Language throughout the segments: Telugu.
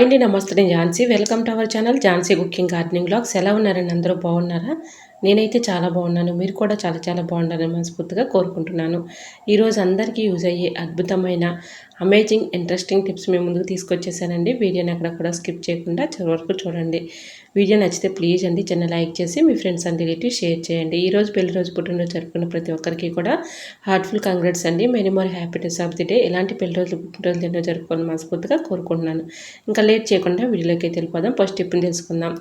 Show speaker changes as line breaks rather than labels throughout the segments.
అండి నమస్తే. నేను Jhansi. Welcome to our channel Jhansi cooking gardening blogs. ఎలా ఉన్నారండి అందరూ? బాగున్నారా? నేనైతే చాలా బాగున్నాను. మీరు కూడా చాలా చాలా బాగుండాలని మనస్ఫూర్తిగా కోరుకుంటున్నాను. ఈరోజు అందరికీ యూజ్ అయ్యే అద్భుతమైన అమేజింగ్ ఇంట్రెస్టింగ్ టిప్స్ మేము ముందుకు తీసుకొచ్చేసానండి. వీడియోని అక్కడ కూడా స్కిప్ చేయకుండా చివరి వరకు చూడండి. వీడియో నచ్చితే ప్లీజ్ అండి చిన్న లైక్ చేసి మీ ఫ్రెండ్స్ అండ్ రిలేటివ్ షేర్ చేయండి. ఈరోజు పెళ్ళి రోజు పుట్టినరోజు జరుపుకున్న ప్రతి ఒక్కరికి కూడా హార్ట్ఫుల్ కంగ్రాట్స్ అండి. Many more happiness of the day ఇలాంటి పెళ్ళి రోజు పుట్టినరోజు ఎన్నో జరుపుకోవాలని మనస్ఫూర్తిగా కోరుకుంటున్నాను. ఇంకా లేట్ చేయకుండా వీడియోలోకి వెళ్ళిపోదాం. ఫస్ట్ టిప్ని తెలుసుకుందాం.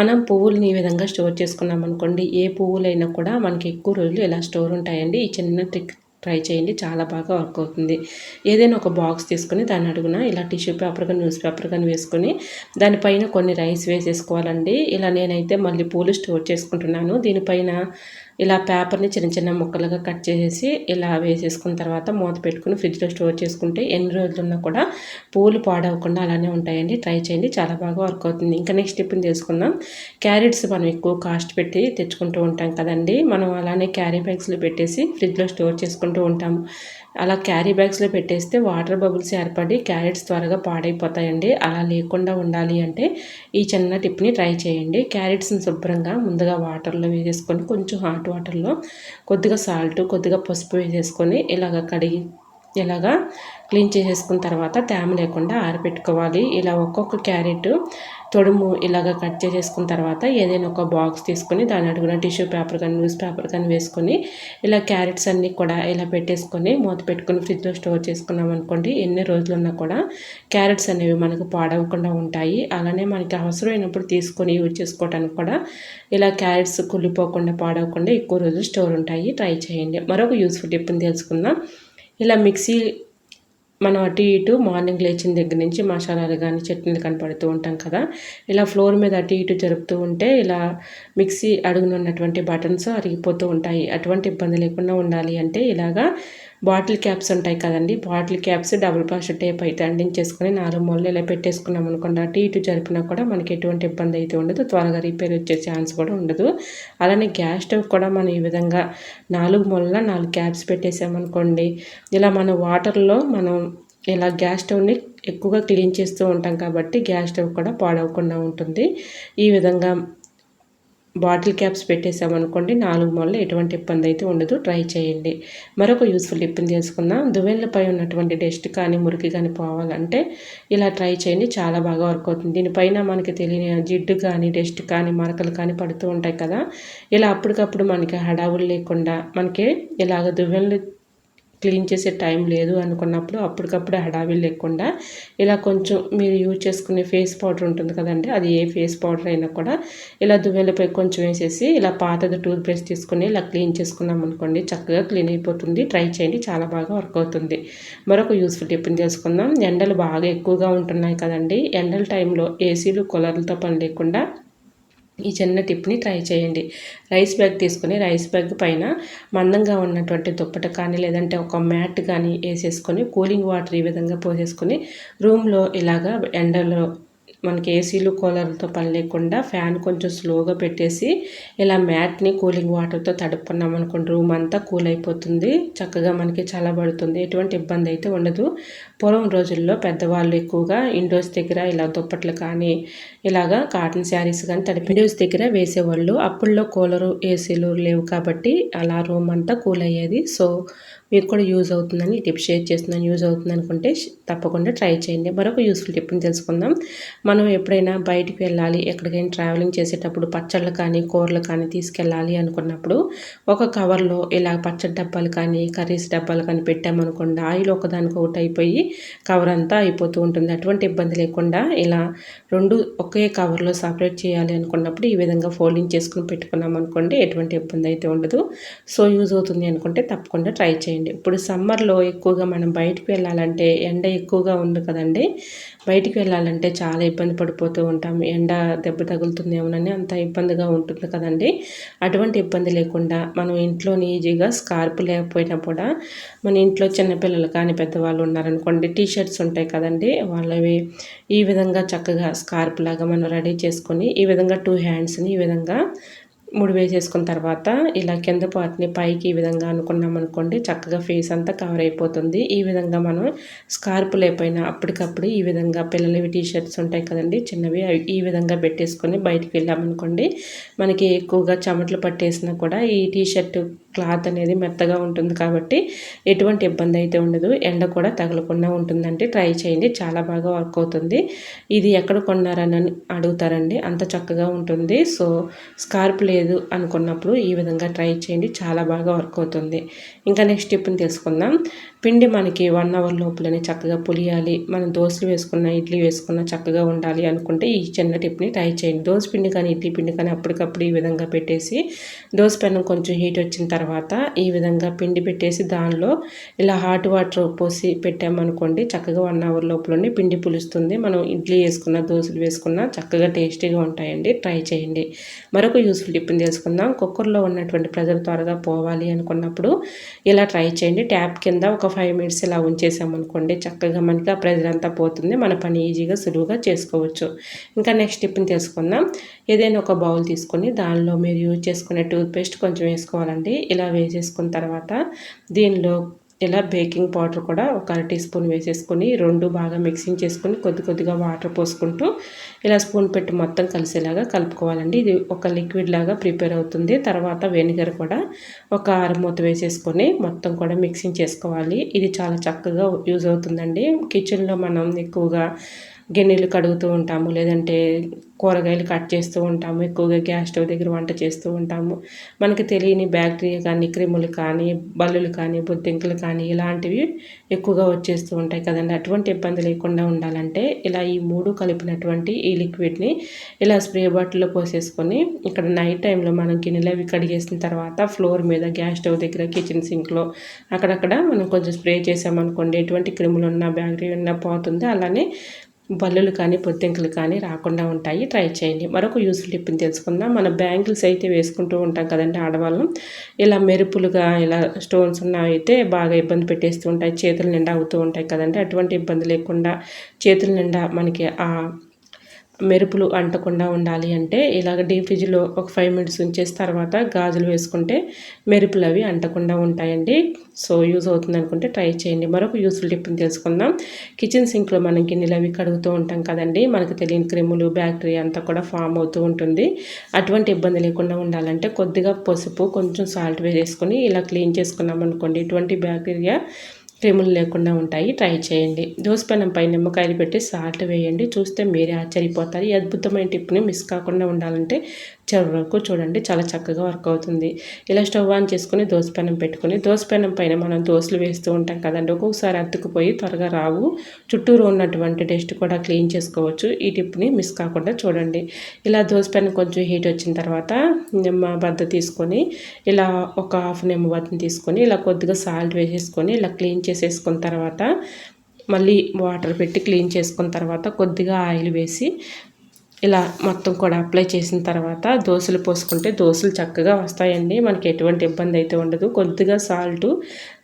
మనం పువ్వులని ఈ విధంగా స్టోర్ చేసుకున్నాం అనుకోండి ఏ పువ్వులైనా కూడా మనకి ఎక్కువ రోజులు ఇలా స్టోర్ ఉంటాయండి? ఈ చిన్న ట్రిక్ ట్రై చేయండి. చాలా బాగా వర్క్ అవుతుంది. ఏదైనా ఒక బాక్స్ తీసుకొని దాని అడుగున ఇలా టిష్యూ పేపర్ కానీ న్యూస్ పేపర్ కానీ వేసుకొని దానిపైన కొన్ని రైస్ వేసేసుకోవాలండి. ఇలా నేనైతే మళ్ళీ పూలు స్టోర్ చేసుకుంటున్నాను. దీనిపైన ఇలా పేపర్ని చిన్న చిన్న ముక్కలుగా కట్ చేసేసి ఇలా వేసేసుకున్న తర్వాత మూత పెట్టుకుని ఫ్రిడ్జ్లో స్టోర్ చేసుకుంటే ఎన్ని రోజులున్నా కూడా పూలు పాడవకుండా అలానే ఉంటాయండి. ట్రై చేయండి. చాలా బాగా వర్క్ అవుతుంది. ఇంకా నెక్స్ట్ టిప్ని తెలుసుకుందాం క్యారెట్స్ మనం ఎక్కువ కాస్ట్ పెట్టి తెచ్చుకుంటూ ఉంటాం కదండి. మనం అలానే క్యారీ బ్యాగ్స్లో పెట్టేసి ఫ్రిడ్జ్లో స్టోర్ చేసుకుంటాం ఉంటాము. అలా క్యారీ బ్యాగ్స్లో పెట్టేస్తే వాటర్ బబుల్స్ ఏర్పడి క్యారెట్స్ త్వరగా పాడైపోతాయండి. అలా లేకుండా ఉండాలి అంటే ఈ చిన్న టిప్ని ట్రై చేయండి. క్యారెట్స్ని శుభ్రంగా ముందుగా వాటర్లో వేసేసుకొని కొంచెం హాట్ వాటర్లో కొద్దిగా సాల్ట్ కొద్దిగా పసుపు వేసేసుకొని ఇలాగ కడిగి ఇలాగా క్లీన్ చేసేసుకున్న తర్వాత తేమ లేకుండా ఆరబెట్టుకోవాలి ఇలా ఒక్కొక్క క్యారెట్ తొడుము ఇలాగ కట్ చేసేసుకున్న తర్వాత ఏదైనా ఒక బాక్స్ తీసుకొని దాని అడుగున టిష్యూ పేపర్ కానీ న్యూస్ పేపర్ కానీ వేసుకొని ఇలా క్యారెట్స్ అన్నీ కూడా ఇలా పెట్టేసుకొని మూత పెట్టుకొని ఫ్రిడ్జ్లో స్టోర్ చేసుకున్నాం అనుకోండి ఎన్ని రోజులు ఉన్నా కూడా క్యారెట్స్ అనేవి మనకు పాడవకుండా ఉంటాయి. అలానే మనకి అవసరమైనప్పుడు తీసుకొని యూజ్ చేసుకోవడానికి కూడా ఇలా క్యారెట్స్ కుళ్ళిపోకుండా పాడవకుండా ఎక్కువ రోజులు స్టోర్ ఉంటాయి. ట్రై చేయండి. మరొక యూస్ఫుల్ టిప్ని తెలుసుకుందాం. ఇలా మిక్సీ మనం అటు ఇటు మార్నింగ్ లేచిన దగ్గర నుంచి మసాలాలు కానీ చట్నీలు కనపడుతూ ఉంటాం కదా. ఇలా ఫ్లోర్ మీద అటు ఇటు జరుపుతూ ఉంటే ఇలా మిక్సీ అడుగునున్నటువంటి బటన్స్ అరిగిపోతూ ఉంటాయి. అటువంటి ఇబ్బంది లేకుండా ఉండాలి అంటే ఇలాగా బాటిల్ క్యాప్స్ ఉంటాయి కదండి. బాటిల్ క్యాప్స్ డబుల్ పాష టేప్ అయితే అందించేసుకొని నాలుగు మొళ్ళు ఇలా పెట్టేసుకున్నాం అనుకోండి. అటు ఇటు జరిపినా కూడా మనకి ఎటువంటి ఇబ్బంది అయితే ఉండదు. త్వరగా రిపేర్ వచ్చే ఛాన్స్ కూడా ఉండదు. అలానే గ్యాస్ స్టవ్ కూడా మనం ఈ విధంగా నాలుగు మొల్ల నాలుగు క్యాప్స్ పెట్టేసామనుకోండి ఇలా మన వాటర్లో మనం ఇలా గ్యాస్ స్టవ్ని ఎక్కువగా క్లీన్ చేస్తూ ఉంటాం కాబట్టి గ్యాస్ స్టవ్ కూడా పాడవకుండా ఉంటుంది. ఈ విధంగా బాటిల్ క్యాప్స్ పెట్టేసామనుకోండి నాలుగు మొదలు ఎటువంటి ఇబ్బంది అయితే ఉండదు. ట్రై చేయండి. మరొక యూస్ఫుల్ టిప్ని తెలుసుకుందాం. దువ్వెళ్ళపై ఉన్నటువంటి డస్ట్ కానీ మురికి కానీ పోవాలంటే ఇలా ట్రై చేయండి. చాలా బాగా వర్క్ అవుతుంది. దీనిపైన మనకి తెలియని జిడ్డు కానీ డస్ట్ కానీ మరకలు కానీ పడుతూ ఉంటాయి కదా. ఇలా అప్పటికప్పుడు మనకి హడావులు లేకుండా మనకి ఇలాగ దువ్వెళ్ళు క్లీన్ చేసే టైం లేదు అనుకున్నప్పుడు అప్పటికప్పుడు హడావిలు లేకుండా ఇలా కొంచెం మీరు యూజ్ చేసుకునే ఫేస్ పౌడర్ ఉంటుంది కదండి అది ఏ ఫేస్ పౌడర్ అయినా కూడా ఇలా దువ్వెలపై కొంచెం వేసేసి ఇలా పాతది టూత్ బ్రష్ తీసుకుని ఇలా క్లీన్ చేసుకున్నాం అనుకోండి చక్కగా క్లీన్ అయిపోతుంది ట్రై చేయండి చాలా బాగా వర్క్ అవుతుంది. మరొక యూస్ఫుల్ టిప్ని తెలుసుకుందాం. ఎండలు బాగా ఎక్కువగా ఉంటున్నాయి కదండి ఎండల టైంలో ఏసీలు కూలర్లతో పని లేకుండా ఈ చిన్న టిప్ని ట్రై చేయండి. రైస్ బ్యాగ్ తీసుకొని రైస్ బ్యాగ్ పైన మందంగా ఉన్నటువంటి దుప్పట కానీ లేదంటే ఒక మ్యాట్ కానీ వేసేసుకొని కూలింగ్ వాటర్ ఈ విధంగా పోసేసుకొని రూమ్లో ఇలాగా ఎండలో మనకి ఏసీలు కూలర్లతో పని లేకుండా ఫ్యాన్ కొంచెం స్లోగా పెట్టేసి ఇలా మ్యాట్ని కూలింగ్ వాటర్తో తడుపుకున్నాం అనుకోండి రూమ్ అంతా కూల్ అయిపోతుంది చక్కగా మనకి చల్లబడుతుంది ఎటువంటి ఇబ్బంది అయితే ఉండదు. పూర్వం రోజుల్లో పెద్దవాళ్ళు ఎక్కువగా ఇండోర్స్ దగ్గర ఇలా దుప్పట్లు కానీ ఇలాగా కాటన్ శారీస్ కానీ తడిపి ఇండోర్స్ దగ్గర వేసేవాళ్ళు. అప్పుల్లో కూలరు ఏసీలు లేవు కాబట్టి అలా రూమ్ అంతా కూల్ అయ్యేది. సో మీకు కూడా యూజ్ అవుతుందని టిప్ షేర్ చేస్తున్నాను. యూజ్ అవుతుంది అనుకుంటే తప్పకుండా ట్రై చేయండి. మరొక యూస్ఫుల్ టిప్ని తెలుసుకుందాం. మనం ఎప్పుడైనా బయటికి వెళ్ళాలి ఎక్కడికైనా ట్రావెలింగ్ చేసేటప్పుడు పచ్చళ్ళు కానీ కూరలు కానీ తీసుకెళ్ళాలి అనుకున్నప్పుడు ఒక కవర్లో ఇలా పచ్చడి డబ్బాలు కానీ కర్రీస్ డబ్బాలు కానీ పెట్టామనుకోండి ఆయిల్ ఒకదానికి ఒకటి అయిపోయి కవర్ అంతా అయిపోతూ ఉంటుంది. అటువంటి ఇబ్బంది లేకుండా ఇలా రెండు ఒకే కవర్లో సపరేట్ చేయాలి అనుకున్నప్పుడు ఈ విధంగా ఫోల్డింగ్ చేసుకుని పెట్టుకున్నాం అనుకోండి ఎటువంటి ఇబ్బంది అయితే ఉండదు. సో యూజ్ అవుతుంది అనుకుంటే తప్పకుండా ట్రై చేయండి. చేయండి ఇప్పుడు సమ్మర్లో ఎక్కువగా మనం బయటికి వెళ్ళాలంటే ఎండ ఎక్కువగా ఉంది కదండి. బయటికి వెళ్ళాలంటే చాలా ఇబ్బంది పడిపోతూ ఉంటాం. ఎండ దెబ్బ తగులుతుందేమోనని అంత ఇబ్బందిగా ఉంటుంది కదండి. అటువంటి ఇబ్బంది లేకుండా మనం ఇంట్లోని ఈజీగా స్కార్ప్ లేకపోయినా కూడా మన ఇంట్లో చిన్నపిల్లలు కానీ పెద్దవాళ్ళు ఉన్నారనుకోండి టీ షర్ట్స్ ఉంటాయి కదండి. వాళ్ళవి ఈ విధంగా చక్కగా స్కార్ప్ లాగా మనం రెడీ చేసుకొని ఈ విధంగా టూ హ్యాండ్స్ని ఈ విధంగా ముడి వేసేసుకున్న తర్వాత ఇలా కింద పార్ట్ని పైకి ఈ విధంగా అనుకున్నాం అనుకోండి చక్కగా ఫేస్ అంతా కవర్ అయిపోతుంది. ఈ విధంగా మనం స్కార్పు లేకపోయినా అప్పటికప్పుడు ఈ విధంగా పిల్లలవి టీ షర్ట్స్ ఉంటాయి కదండి చిన్నవి ఈ విధంగా పెట్టేసుకొని బయటికి వెళ్ళామనుకోండి మనకి ఎక్కువగా చెమటలు పట్టేసినా కూడా ఈ టీ షర్ట్ క్లాత్ అనేది మెత్తగా ఉంటుంది కాబట్టి ఎటువంటి ఇబ్బంది అయితే ఉండదు. ఎండ కూడా తగలకుండా ఉంటుందంటే ట్రై చేయండి. చాలా బాగా వర్క్ అవుతుంది. ఇది ఎక్కడ కొన్నారని అడుగుతారండి. అంత చక్కగా ఉంటుంది. సో స్కార్ప్ లేదు అనుకున్నప్పుడు ఈ విధంగా ట్రై చేయండి. చాలా బాగా వర్క్ అవుతుంది. ఇంకా నెక్స్ట్ టిప్ని తెలుసుకుందాం. పిండి మనకి వన్ అవర్ లోపలనే చక్కగా పులియాలి. మనం దోశలు వేసుకున్న ఇడ్లీ వేసుకున్న చక్కగా ఉండాలి అనుకుంటే ఈ చిన్న టిప్ని ట్రై చేయండి. దోశ పిండి కానీ ఇడ్లీ పిండి కానీ అప్పటికప్పుడు ఈ విధంగా పెట్టేసి దోశ పెనం కొంచెం హీట్ వచ్చిన తర్వాత ఈ విధంగా పిండి పెట్టేసి దానిలో ఇలా హాట్ వాటర్ పోసి పెట్టామనుకోండి చక్కగా వన్ అవర్ లోపలనే పిండి పులుస్తుంది. మనం ఇడ్లీ వేసుకున్న దోశలు వేసుకున్న చక్కగా టేస్టీగా ఉంటాయండి. ట్రై చేయండి. మరొక యూస్ఫుల్ టిప్ని తెలుసుకుందాం. కుక్కర్లో ఉన్నటువంటి ప్రజలు త్వరగా పోవాలి అనుకున్నప్పుడు ఇలా ట్రై చేయండి. ట్యాప్ కింద ఒక ఫైవ్ మినిట్స్ ఇలా ఉంచేసామనుకోండి చక్కగా మనకి ఆ ప్రెజర్ అంతా పోతుంది. మన పని ఈజీగా సులువుగా చేసుకోవచ్చు. ఇంకా నెక్స్ట్ టిప్ని తెలుసుకుందాం. ఏదైనా ఒక బౌల్ తీసుకొని దానిలో మీరు యూజ్ చేసుకునే టూత్పేస్ట్ కొంచెం వేసుకోవాలండి. ఇలా వేసేసుకున్న తర్వాత దీనిలో ఇలా బేకింగ్ పౌడర్ కూడా ఒక అర టీ స్పూన్ వేసేసుకొని రెండు బాగా మిక్సింగ్ చేసుకొని కొద్ది కొద్దిగా వాటర్ పోసుకుంటూ ఇలా స్పూన్ పెట్టి మొత్తం కలిసేలాగా కలుపుకోవాలండి. ఇది ఒక లిక్విడ్ లాగా ప్రిపేర్ అవుతుంది. తర్వాత వెనిగర్ కూడా ఒక అరమూత వేసేసుకొని మొత్తం కూడా మిక్సింగ్ చేసుకోవాలి. ఇది చాలా చక్కగా యూజ్ అవుతుందండి. కిచెన్లో మనం ఎక్కువగా గిన్నెలు కడుగుతూ ఉంటాము లేదంటే కూరగాయలు కట్ చేస్తూ ఉంటాము ఎక్కువగా గ్యాస్ స్టవ్ దగ్గర వంట చేస్తూ ఉంటాము. మనకి తెలియని బ్యాక్టీరియా కానీ క్రిములు కానీ బల్లులు కానీ బొద్దింకలు కానీ ఇలాంటివి ఎక్కువగా వచ్చేస్తూ ఉంటాయి కదండి. అటువంటి ఇబ్బంది లేకుండా ఉండాలంటే ఇలా ఈ మూడు కలిపినటువంటి ఈ లిక్విడ్ని ఇలా స్ప్రే బాటిల్లో పోసేసుకొని ఇక్కడ నైట్ టైంలో మనం గిన్నెలు అవి కడిగేసిన తర్వాత ఫ్లోర్ మీద గ్యాస్ స్టవ్ దగ్గర కిచెన్ సింక్లో అక్కడక్కడ మనం కొంచెం స్ప్రే చేసామనుకోండి ఎటువంటి క్రిములు ఉన్నా బ్యాక్టీరియా ఉన్నా పోతుంది. అలానే బల్లులు కానీ పొద్దింకలు కానీ రాకుండా ఉంటాయి. ట్రై చేయండి. మరొక యూస్ఫుల్ టిప్ని తెలుసుకుందాం. మన బ్యాంగిల్స్ అయితే వేసుకుంటూ ఉంటాం కదండి ఆడవాళ్ళం. ఇలా మెరుపులుగా ఇలా స్టోన్స్ ఉన్న అయితే బాగా ఇబ్బంది పెట్టేస్తూ ఉంటాయి. చేతుల నిండా అవుతూ ఉంటాయి కదండి. అటువంటి ఇబ్బంది లేకుండా చేతుల నిండా మనకి ఆ మెరుపులు అంటకుండా ఉండాలి అంటే ఇలాగ డీప్ ఫ్రిడ్జ్లో ఒక ఫైవ్ మినిట్స్ ఉంచేసి తర్వాత గాజులు వేసుకుంటే మెరుపులు అవి అంటకుండా ఉంటాయండి. సో యూజ్ అవుతుంది అనుకుంటే ట్రై చేయండి. మరొక యూస్ఫుల్ టిప్ని తెలుసుకుందాం. కిచెన్ సింక్లో మనం గిన్నెలు అవి కడుగుతూ ఉంటాం కదండి. మనకు తెలియని క్రిములు బ్యాక్టీరియా అంతా కూడా ఫామ్ అవుతూ ఉంటుంది. అటువంటి ఇబ్బంది లేకుండా ఉండాలంటే కొద్దిగా పసుపు కొంచెం సాల్ట్ వేసుకొని ఇలా క్లీన్ చేసుకున్నాం అనుకోండి ఇటువంటి బ్యాక్టీరియా క్రిములు లేకుండా ఉంటాయి. ట్రై చేయండి. దోసపెనం నిమ్మకాయలు పెట్టి సాల్ట్ వేయండి. చూస్తే మీరే ఆశ్చర్యపోతారు. ఈ అద్భుతమైన టిప్ని మిస్ కాకుండా ఉండాలంటే చివరి వరకు చూడండి. చాలా చక్కగా వర్క్ అవుతుంది. ఇలా స్టవ్ ఆన్ చేసుకుని దోసపెనం పెట్టుకుని దోసపెనం పైన మనం దోశలు వేస్తూ ఉంటాం కదండి. ఒక్కొక్కసారి అతుకుపోయి త్వరగా రావు. చుట్టూరు ఉన్నటువంటి డస్ట్ కూడా క్లీన్ చేసుకోవచ్చు. ఈ టిప్ని మిస్ కాకుండా చూడండి. ఇలా దోసపెనం కొంచెం హీట్ వచ్చిన తర్వాత నిమ్మ బద్ద తీసుకొని ఇలా ఒక హాఫ్ నిమ్మ బద్దను తీసుకొని ఇలా కొద్దిగా సాల్ట్ వేసేసుకొని ఇలా క్లీన్ చేసేసుకున్న తర్వాత మళ్ళీ వాటర్ పెట్టి క్లీన్ చేసుకున్న తర్వాత కొద్దిగా ఆయిల్ వేసి ఇలా మొత్తం కూడా అప్లై చేసిన తర్వాత దోశలు పోసుకుంటే దోశలు చక్కగా వస్తాయండి. మనకి ఎటువంటి ఇబ్బంది అయితే ఉండదు. కొద్దిగా సాల్టు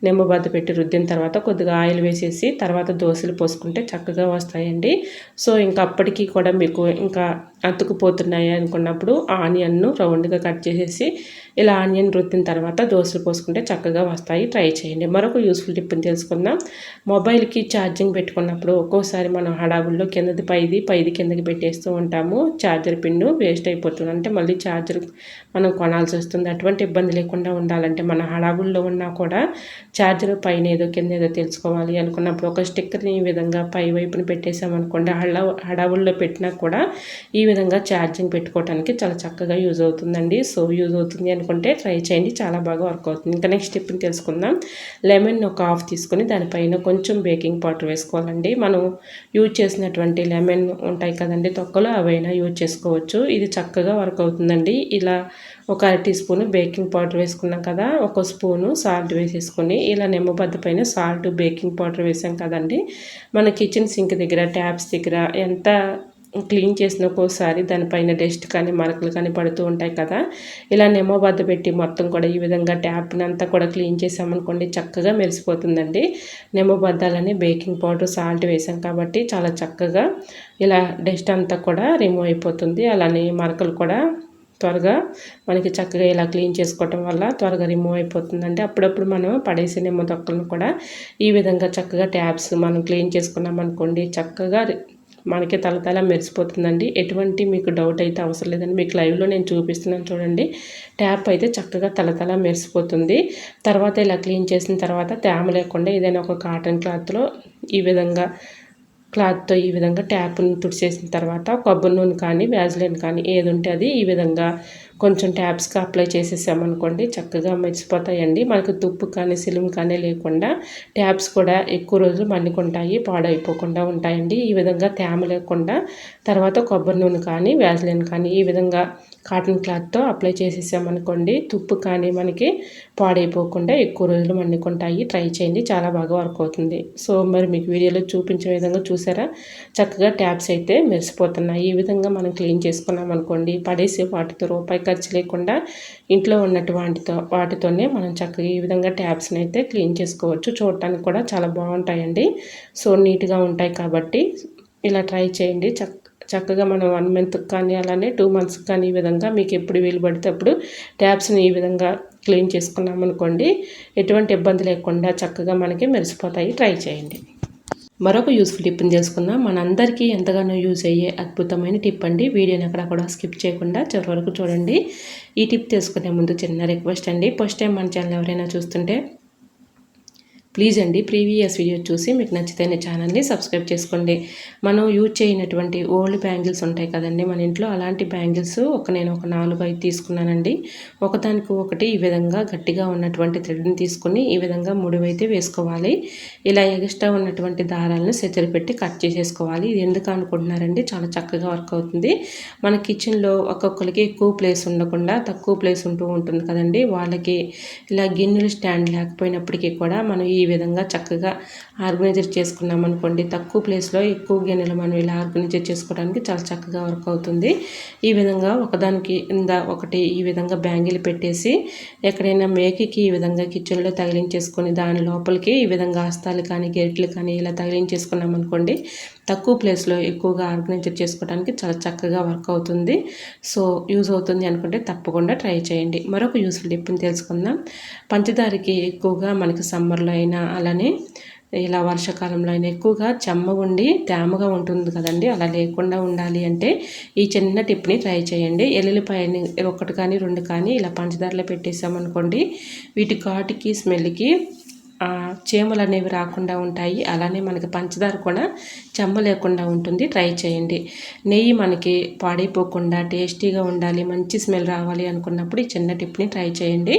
నిమ్మబద్ద పెట్టి రుద్దిన తర్వాత కొద్దిగా ఆయిల్ వేసేసి తర్వాత దోశలు పోసుకుంటే చక్కగా వస్తాయండి. సో ఇంకా అప్పటికీ కూడా మీకు ఇంకా అతుకుపోతున్నాయి అనుకున్నప్పుడు ఆనియన్ను రౌండ్గా కట్ చేసేసి ఇలా ఆనియన్ రుద్దిన తర్వాత దోశలు పోసుకుంటే చక్కగా వస్తాయి. ట్రై చేయండి. మరొక యూస్ఫుల్ టిప్ని తెలుసుకుందాం. మొబైల్కి ఛార్జింగ్ పెట్టుకున్నప్పుడు ఒక్కోసారి మనం హడావుల్లో కిందది పైది పైది కిందకి పెట్టేస్తూ ఉంటాము. ఛార్జర్ పిన్ వేస్ట్ అయిపోతుంది. అంటే మళ్ళీ ఛార్జర్ మనం కొనాల్సి వస్తుంది. అటువంటి ఇబ్బంది లేకుండా ఉండాలంటే మన హడావుల్లో ఉన్నా కూడా ఛార్జర్ పైన ఏదో కింద ఏదో తెలుసుకోవాలి అనుకున్నప్పుడు ఒక స్టిక్కర్ని ఈ విధంగా పై వైపున పెట్టేసామనుకోండి హడా హడావుల్లో పెట్టినా కూడా ఈ విధంగా ఛార్జింగ్ పెట్టుకోవడానికి చాలా చక్కగా యూజ్ అవుతుందండి. సో యూజ్ అవుతుంది అనుకుంటే ట్రై చేయండి. చాలా బాగా వర్క్ అవుతుంది. ఇంకా నెక్స్ట్ స్టెప్ని తెలుసుకుందాం. లెమన్ ఒక హాఫ్ తీసుకొని దానిపైన కొంచెం బేకింగ్ పౌడర్ వేసుకోవాలండి. మనం యూజ్ చేసినటువంటి లెమన్ ఉంటాయి కదండి తొక్కలు అవైనా యూజ్ చేసుకోవచ్చు. ఇది చక్కగా వర్క్ అవుతుందండి. ఇలా ఒక అర టీ స్పూన్ బేకింగ్ పౌడర్ వేసుకున్నాం కదా ఒక స్పూను సాల్ట్ వేసేసుకుని ఇలా నిమ్మబద్ద పైన సాల్ట్ బేకింగ్ పౌడర్ వేసాం కదండి. మన కిచెన్ సింక్ దగ్గర ట్యాప్స్ దగ్గర ఎంత క్లీన్ చేసిన ఒక్కోసారి దానిపైన డస్ట్ కానీ మరకలు కానీ పడుతూ ఉంటాయి కదా. ఇలా నిమ్మబద్ద పెట్టి మొత్తం కూడా ఈ విధంగా ట్యాప్ని అంతా కూడా క్లీన్ చేసామనుకోండి చక్కగా మెరిసిపోతుందండి. నిమ్మబద్దాలని బేకింగ్ పౌడర్ సాల్ట్ వేసాం కాబట్టి చాలా చక్కగా ఇలా డస్ట్ అంతా కూడా రిమూవ్ అయిపోతుంది. అలానే మరకలు కూడా త్వరగా మనకి చక్కగా ఇలా క్లీన్ చేసుకోవటం వల్ల త్వరగా రిమూవ్ అయిపోతుందండి. అప్పుడప్పుడు మనం పడేసిన నిమ్మ తొక్కలను కూడా ఈ విధంగా చక్కగా ట్యాబ్స్ మనం క్లీన్ చేసుకున్నాం అనుకోండి చక్కగా మనకి తలతల మెరిసిపోతుందండి. ఎటువంటి మీకు డౌట్ అయితే అవసరం లేదండి. మీకు లైవ్లో నేను చూపిస్తున్నాను చూడండి. ట్యాప్ అయితే చక్కగా తలతల మెరిసిపోతుంది. తర్వాత ఇలా క్లీన్ చేసిన తర్వాత తేమ లేకుండా ఏదైనా ఒక కాటన్ క్లాత్లో ఈ విధంగా క్లాత్తో ఈ విధంగా ట్యాప్ను తుడిచేసిన తర్వాత కొబ్బరి నూనె కానీ వ్యాజ్లైన్ కానీ ఏది ఉంటే అది ఈ విధంగా కొంచెం ట్యాప్స్కి అప్లై చేసేసామనుకోండి చక్కగా మెరిసిపోతాయండి. మనకు తుప్పు కానీ సిలుము కానీ లేకుండా ట్యాప్స్ కూడా ఎక్కువ రోజులు మన్నుకుంటాయి పాడైపోకుండా ఉంటాయండి. ఈ విధంగా తేమ లేకుండా తర్వాత కొబ్బరి నూనె కానీ వ్యాజ్లైన్ కానీ ఈ విధంగా కాటన్ క్లాత్తో అప్లై చేసేసామనుకోండి తుప్పు కానీ మనకి పాడైపోకుండా ఎక్కువ రోజులు మన్నుకుంటాయి ట్రై చేయండి చాలా బాగా వర్క్ అవుతుంది. సో మరి మీకు వీడియోలో చూపించే విధంగా చూసారా? చక్కగా ట్యాప్స్ అయితే మెరిసిపోతున్నాయి. ఈ విధంగా మనం క్లీన్ చేసుకున్నాం అనుకోండి పడేసి వాటితో రూపాయి ఖర్చు లేకుండా ఇంట్లో ఉన్నట్టు వాటితో వాటితోనే మనం చక్కగా ఈ విధంగా ట్యాప్స్ని అయితే క్లీన్ చేసుకోవచ్చు. చూడటానికి కూడా చాలా బాగుంటాయండి. సో నీట్గా ఉంటాయి కాబట్టి ఇలా ట్రై చేయండి. చక్క చక్కగా మనం వన్ మంత్కి కానీ అలానే టూ మంత్స్కి కానీ ఈ విధంగా మీకు ఎప్పుడు వీలు పడితే అప్పుడు ట్యాప్స్ని ఈ విధంగా క్లీన్ చేసుకున్నాం అనుకోండి. ఎటువంటి ఇబ్బంది లేకుండా చక్కగా మనకి మెరిసిపోతాయి. ట్రై చేయండి. మరొక యూస్ఫుల్ టిప్ని తెలుసుకుందాం. మనందరికీ ఎంతగానో యూజ్ అయ్యే అద్భుతమైన టిప్ అండి. వీడియోని అక్కడ కూడా స్కిప్ చేయకుండా చివరి వరకు చూడండి. ఈ టిప్ తెలుసుకునే ముందు చిన్న రిక్వెస్ట్ అండి. ఫస్ట్ టైం మన ఛానల్ ఎవరైనా చూస్తుంటే ప్లీజ్ అండి ప్రీవియస్ వీడియో చూసి మీకు నచ్చితే ఛానల్ని సబ్స్క్రైబ్ చేసుకోండి. మనం యూజ్ చేయనటువంటి ఓల్డ్ బ్యాంగిల్స్ ఉంటాయి కదండి మన ఇంట్లో అలాంటి బ్యాంగిల్స్ ఒక నేను ఒక నాలుగు ఐదు తీసుకున్నానండి. ఒకదానికి ఒకటి ఈ విధంగా గట్టిగా ఉన్నటువంటి థ్రెడ్ని తీసుకుని ఈ విధంగా ముడివైతే వేసుకోవాలి. ఇలా ఎగస్ట్రా ఉన్నటువంటి దారాలను సెచ్చరి పెట్టి కట్ చేసేసుకోవాలి. ఇది ఎందుకు అనుకుంటున్నారండి? చాలా చక్కగా వర్క్ అవుతుంది. మన కిచెన్లో ఒక్కొక్కరికి ఎక్కువ ప్లేస్ ఉండకుండా తక్కువ ప్లేస్ ఉంటూ ఉంటుంది కదండి. వాళ్ళకి ఇలా గిన్నెలు స్టాండ్ లేకపోయినప్పటికీ కూడా మనం ఈ విధంగా చక్కగా ఆర్గనైజర్ చేసుకున్నాం అనుకోండి తక్కువ ప్లేస్లో ఎక్కువ గిన్నెలు మనం ఇలా ఆర్గనైజర్ చేసుకోవడానికి చాలా చక్కగా వర్క్ అవుతుంది. ఈ విధంగా ఒకదానికి కింద ఒకటి ఈ విధంగా బ్యాంగిల్ పెట్టేసి ఎక్కడైనా మేకకి ఈ విధంగా కిచెన్లో తగిలించేసుకొని దాని లోపలికి ఈ విధంగా ఆస్తాలు కానీ గెరిట్లు కానీ ఇలా తగిలించేసుకున్నాం అనుకోండి తక్కువ ప్లేస్లో ఎక్కువగా ఆర్గనైజర్ చేసుకోవడానికి చాలా చక్కగా వర్క్ అవుతుంది. సో యూజ్ అవుతుంది అనుకుంటే తప్పకుండా ట్రై చేయండి. మరొక యూస్ఫుల్ టిప్ని తెలుసుకుందాం. పంచదారకి ఎక్కువగా మనకి సమ్మర్లో అయినా అలానే ఇలా వర్షాకాలంలో అయినా ఎక్కువగా చెమ్మ ఉండి తేమగా ఉంటుంది కదండి అలా లేకుండా ఉండాలి అంటే ఈ చిన్న టిప్ని ట్రై చేయండి. ఎల్లుల్లిపాయని ఒకటి కానీ రెండు కానీ ఇలా పంచదారలో పెట్టేసామనుకోండి వీటి ఘాటుకి స్మెల్కి చేములు అనేవి రాకుండా ఉంటాయి. అలానే మనకి పంచదార కూడా చెమ్మ లేకుండా ఉంటుంది. ట్రై చేయండి. నెయ్యి మనకి పాడైపోకుండా టేస్టీగా ఉండాలి మంచి స్మెల్ రావాలి అనుకున్నప్పుడు ఈ చిన్న టిప్ని ట్రై చేయండి.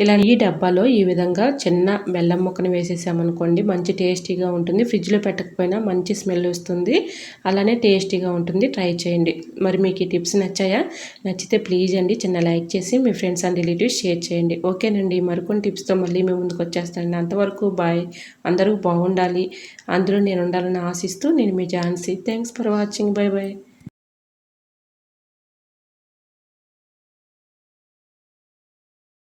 ఇలా ఈ డబ్బాలో ఈ విధంగా చిన్న బెల్లం ముక్కను వేసేసామనుకోండి మంచి టేస్టీగా ఉంటుంది. ఫ్రిడ్జ్లో పెట్టకపోయినా మంచి స్మెల్ వస్తుంది. అలానే టేస్టీగా ఉంటుంది. ట్రై చేయండి. మరి మీకు ఈ టిప్స్ నచ్చాయా? నచ్చితే ప్లీజ్ అండి చిన్న లైక్ చేసి మీ ఫ్రెండ్స్ అండ్ రిలేటివ్స్ షేర్ చేయండి. ఓకేనండి. మరికొన్ని టిప్స్తో మళ్ళీ మేము ముందుకు వచ్చేస్తాను. అంత అంతవరకు బాయ్ అందరూ బాగుండాలి. అందులో నేను ఉండాలని ఆశిస్తూ నేను మీ Jhansi. Thanks for watching bye bye